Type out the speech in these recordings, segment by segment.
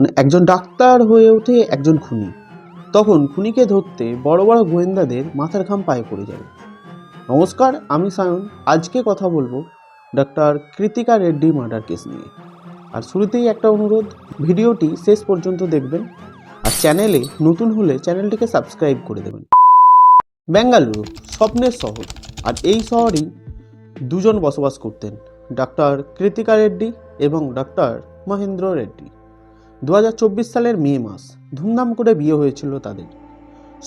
মানে একজন ডাক্তার হয়ে ওঠে একজন খুনি। তখন খুনিকে ধরতে বড় বড় গোয়েন্দাদের মাথার ঘাম পায়ে পড়ে যাবে নমস্কার, আমি সায়ন। আজকে কথা বলব doctor Kritika Reddy murder case নিয়ে। আর শুরুতেই একটা অনুরোধ, ভিডিওটি শেষ পর্যন্ত দেখবেন আর চ্যানেলে নতুন হলে চ্যানেলটিকে সাবস্ক্রাইব করে দেবেন। বেঙ্গালুরু স্বপ্নের শহর, আর এই শহরেই দুজন বসবাস করতেন ডাক্তার কৃতিকা রেড্ডি এবং ডাক্তার মহেন্দ্র রেড্ডি। দু হাজার চব্বিশ সালের মে মাস ধুমধাম করে বিয়ে হয়েছিল তাদের।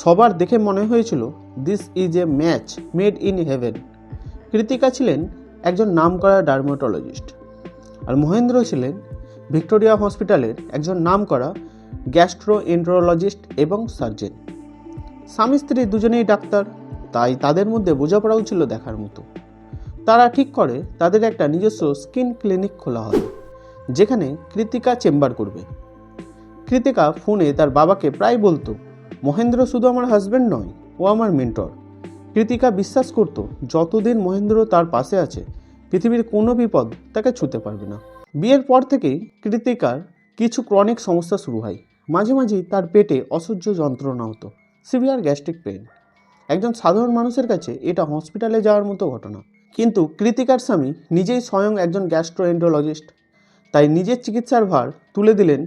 সবার দেখে মনে হয়েছিল this is a match made in heaven Kritika ছিলেন একজন নামকরা ডার্মাটোলজিস্ট আর মহেন্দ্র ছিলেন ভিক্টোরিয়া হসপিটালের একজন নামকরা গ্যাস্ট্রো এন্ট্রোলজিস্ট এবং সার্জেন। স্বামী স্ত্রী দুজনেই ডাক্তার, তাই তাদের মধ্যে বোঝাপড়াও ছিল দেখার মতো। তারা ঠিক করে তাদের একটা নিজস্ব স্কিন ক্লিনিক খোলা হবে, যেখানে কৃতিকা চেম্বার করবে। কৃতিকা ফোনে তার বাবাকে প্রায় বলতো, মহেন্দ্র শুধু আমার হাজব্যান্ড নয়, ও আমার মেন্টর কৃতিকা বিশ্বাস করত, যতদিন মহেন্দ্র তার পাশে আছে, পৃথিবীর কোনো বিপদ তাকে ছুতে পারবে না। বিয়ের পর থেকেই কৃতিকার কিছু ক্রনিক সমস্যা শুরু হয়। মাঝে মাঝেই তার পেটে অসহ্য যন্ত্রণা হতো সিভিয়ার গ্যাস্ট্রিক পেন একজন সাধারণ মানুষের কাছে এটা হসপিটালে যাওয়ার মতো ঘটনা। কিন্তু কৃতিকার স্বামী নিজেই স্বয়ং একজন গ্যাস্ট্রোএন্টোলজিস্ট তাই নিজের চিকিৎসার ভার তুলে দিলেন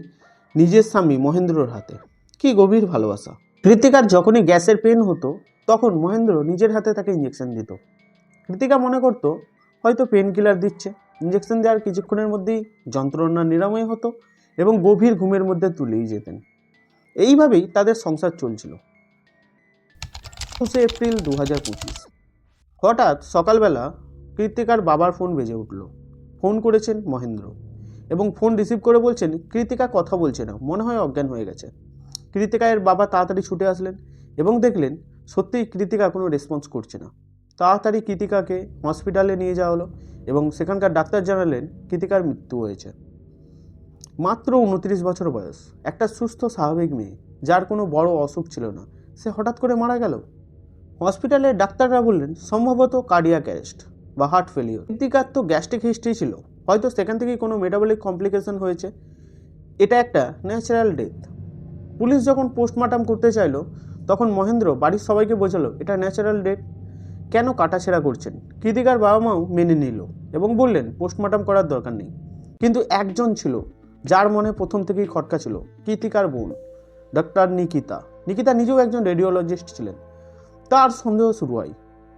নিজের স্বামী মহেন্দ্রর হাতে। কি গভীর ভালোবাসা। কৃতিকার যখনই গ্যাসের পেন হতো, তখন মহেন্দ্র নিজের হাতে তাকে ইঞ্জেকশন দিত। কৃতিকা মনে করতো, হয়তো পেন কিলার দিচ্ছে। ইঞ্জেকশন দেওয়ার কিছুক্ষণের মধ্যেই যন্ত্রণা নিরাময় হতো এবং গভীর ঘুমের মধ্যে তুলেই যেতেন। এইভাবেই তাদের সংসার চলছিল। একুশে এপ্রিল দু হাজার পঁচিশ। হঠাৎ সকালবেলা কৃতিকার বাবার ফোন বেজে উঠল। ফোন করেছেন মহেন্দ্র। এবং ফোন রিসিভ করে বলছেন, কৃতিকা, কথা বলছে না। মনে হয় অজ্ঞান হয়ে গেছে। কৃতিকা এর বাবা তাড়াতাড়ি ছুটে আসলেন এবং দেখলেন, সত্যিই কৃতিকা কোনো রেসপন্স করছে না। তাড়াতাড়ি কৃতিকাকে হসপিটালে নিয়ে যাওয়া হলো এবং সেখানকার ডাক্তার জানালেন কৃতিকার মৃত্যু হয়েছে। মাত্র উনত্রিশ বছর বয়স। একটা সুস্থ, স্বাভাবিক মেয়ে, যার কোনো বড় অসুখ ছিল না। সে হঠাৎ করে মারা গেল। হসপিটালের ডাক্তাররা বললেন, সম্ভবত কার্ডিয়াক অ্যারেস্ট বা হার্ট ফেলিওর কৃতিকার তো গ্যাস্ট্রিক হিস্ট্রি ছিল। হয়তো সেখান থেকেই কোনো মেটাবলিক কমপ্লিকেশন হয়েছে। এটা একটা ন্যাচারাল ডেথ পুলিশ যখন পোস্টমর্টম করতে চাইলো, তখন মহেন্দ্র বাড়ির সবাইকে বোঝালো, এটা ন্যাচারাল ডেথ কেন কাটাছেড়া করছেন? কৃতিকার বাবা মাও মেনে নিল এবং বললেন পোস্টমর্টম করার দরকার নেই। কিন্তু একজন ছিল, যার মনে প্রথম থেকেই খটকা ছিল, কৃতিকার বোন ডক্টর নিকিতা। নিকিতা নিজেও একজন রেডিওলজিস্ট ছিলেন। তার সন্দেহ শুরু হয়।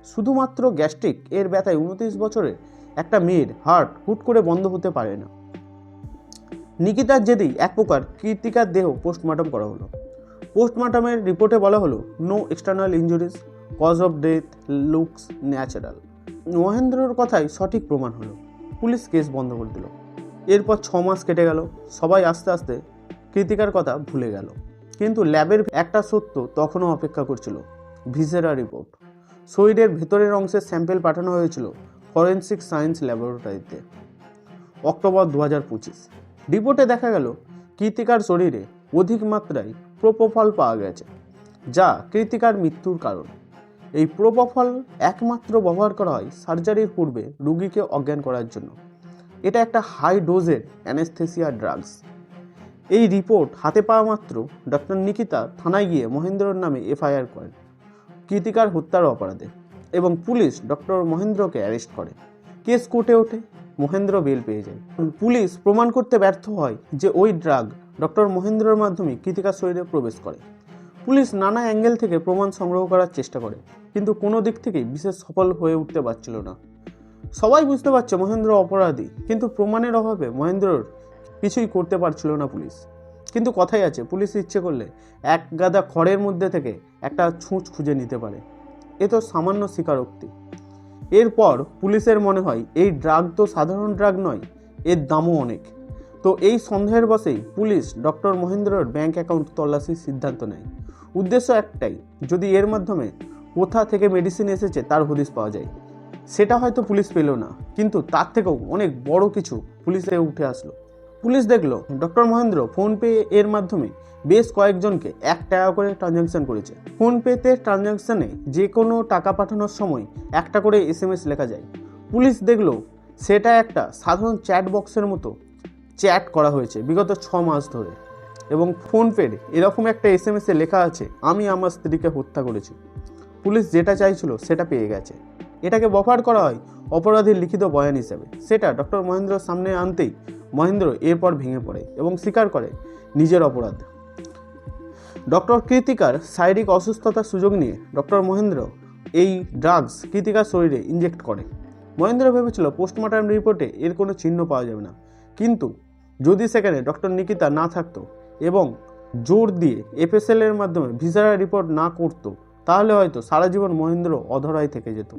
শুধুমাত্র গ্যাস্ট্রিক এর ব্যথায় উনত্রিশ বছরের একটা মেয়ের হার্ট হুট করে বন্ধ হতে পারে না। নিকিতার জেদেই এক প্রকার কৃতিকার দেহ পোস্টমর্টম করা হলো। পোস্টমর্টমের রিপোর্টে বলা হলো no external injuries cause of death looks natural মহেন্দ্রর কথাই সঠিক প্রমাণ হলো, পুলিশ কেস বন্ধ করে দিল। এরপর ছ মাস কেটে গেল, সবাই আস্তে আস্তে কৃতিকার কথা ভুলে গেল। কিন্তু ল্যাবের একটা সত্য তখনও অপেক্ষা করছিল, ভিসেরা রিপোর্ট শরীরের ভেতরের অংশের স্যাম্পেল পাঠানো হয়েছিল ফরেন্সিক সায়েন্স ল্যাবরেটরিতে। অক্টোবর দু হাজার পঁচিশ। রিপোর্টে দেখা গেল, কৃতিকার শরীরে অধিক মাত্রায় প্রোপোফল পাওয়া গেছে, যা কৃতিকার মৃত্যুর কারণ। এই প্রোপোফল একমাত্র ব্যবহার করা হয় সার্জারির পূর্বে রুগীকে অজ্ঞান করার জন্য। এটা একটা হাই ডোজের অ্যানেস্থেসিয়া ড্রাগস এই রিপোর্ট হাতে পাওয়া মাত্র ডক্টর নিকিতা থানায় গিয়ে মহেন্দ্রর নামে এফআইআর করেন, কৃতিকার হত্যার অপরাধে। এবং পুলিশ ডক্টর মহেন্দ্রকে অ্যারেস্ট করে। কেস কোর্টে ওঠে, মহেন্দ্র বেল পেয়ে যায়। পুলিশ প্রমাণ করতে ব্যর্থ হয় যে ওই ড্রাগ ডক্টর মহেন্দ্রর মাধ্যমে কৃতিকার শরীরে প্রবেশ করে। পুলিশ নানা অ্যাঙ্গেল থেকে প্রমাণ সংগ্রহ করার চেষ্টা করে, কিন্তু কোনো দিক থেকেই বিশেষ সফল হয়ে উঠতে পারছিল না। সবাই বুঝতে পারছে মহেন্দ্র অপরাধী, কিন্তু প্রমাণের অভাবে মহেন্দ্রর কিছুই করতে পারছিল না পুলিশ। কিন্তু কথাই আছে, পুলিশ ইচ্ছে করলে এক গাদা খড়ের মধ্যে থেকে একটা ছুঁচ খুঁজে নিতে পারে। এ তো সামান্য স্বীকারোক্তি। এরপর পুলিশের মনে হয় এই ড্রাগ তো সাধারণ ড্রাগ নয়, এর দামও অনেক। তো এই সন্দেহের বসেই পুলিশ ডক্টর মহেন্দ্রর ব্যাংক অ্যাকাউন্ট তল্লাশির সিদ্ধান্ত নেয়। উদ্দেশ্য একটাই, যদি এর মাধ্যমে কোথা থেকে মেডিসিন এসেছে তার হদিশ পাওয়া যায়। সেটা হয়তো পুলিশ পেল না, কিন্তু তার থেকেও অনেক বড় কিছু পুলিশে উঠে আসলো। পুলিশ দেখল, ডক্টর মহেন্দ্র ফোনপে এর মাধ্যমে বেশ কয়েকজনকে এক টাকা করে ট্রানজ্যাকশন করেছে। ফোনপেতে ট্রানজ্যাকশানে যে কোনো টাকা পাঠানোর সময় একটা করে এস এম লেখা যায়। পুলিশ দেখল, সেটা একটা সাধারণ চ্যাট বক্সের মতো চ্যাট করা হয়েছে বিগত ছ মাস ধরে। এবং ফোনপের এরকম একটা এস এম এসে লেখা আছে, আমি আমার স্ত্রীকে হত্যা করেছি। পুলিশ যেটা চাইছিল সেটা পেয়ে গেছে। এটাকে বফার করা হয় অপরাধীর লিখিত বয়ান হিসেবে। সেটা ডক্টর মহেন্দ্রর সামনে আনতেই মহেন্দ্র এরপর ভেঙে পড়ে এবং স্বীকার করে নিজের অপরাধ। ডক্টর কৃতিকার শারীরিক অসুস্থতার সুযোগ নিয়ে ডক্টর মহেন্দ্র এই ড্রাগস কৃতিকার শরীরে ইনজেক্ট করে। মহেন্দ্র ভেবেছিল পোস্টমর্টম রিপোর্টে এর কোনো চিহ্ন পাওয়া যাবে না। কিন্তু যদি সেখানে ডক্টর নিকিতা না থাকতো এবং জোর দিয়ে এফএসএল এর মাধ্যমে ভিসারা রিপোর্ট না করতো, তাহলে হয়তো সারা জীবন মহেন্দ্র অধরাই থেকে যেত।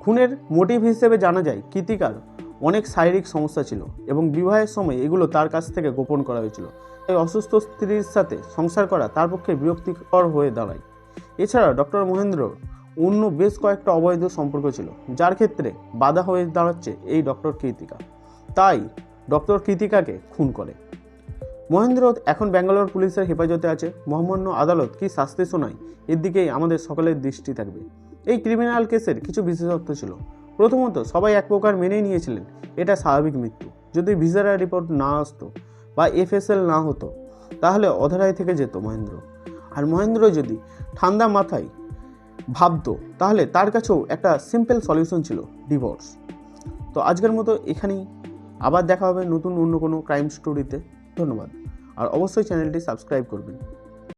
খুনের মোটিভ হিসেবে জানা যায় কৃতিকার অনেক শারীরিক সমস্যা ছিল এবং বিবাহের সময় এগুলো তার কাছ থেকে গোপন করা হয়েছিল। তাই অসুস্থ স্ত্রীর সাথে সংসার করা তার পক্ষে বিরক্তিকর হয়ে দাঁড়ায়। এছাড়া ডক্টর মহেন্দ্র অন্য বেশ কয়েকটা অবৈধ সম্পর্ক ছিল, যার ক্ষেত্রে বাধা হয়ে দাঁড়াচ্ছে এই ডক্টর কৃতিকা। তাই ডক্টর কৃতিকাকে খুন করে। মহেন্দ্র এখন ব্যাঙ্গালোর পুলিশের হেফাজতে আছে। মহামান্য আদালত কি শাস্তি শোনায় এর দিকেই আমাদের সকলের দৃষ্টি থাকবে। এই ক্রিমিনাল কেসের কিছু বিশেষত্ব ছিল। প্রথমত, সবাই এক প্রকার মেনেই নিয়েছিলেন, এটা স্বাভাবিক মৃত্যু। যদি ভিসারা রিপোর্ট না আসতো বা এফএসএল না হতো, তাহলে অধরাই থেকে যেত মহেন্দ্র। আর মহেন্দ্র যদি ঠান্ডা মাথায় ভাবতো, তাহলে তার কাছেও একটা সিম্পল সলিউশন ছিল ডিভোর্স তো আজকের মতো এখানেই। আবার দেখা হবে নতুন অন্য কোনো ক্রাইম স্টোরিতে ধন্যবাদ। আর অবশ্যই চ্যানেলটি সাবস্ক্রাইব করবেন।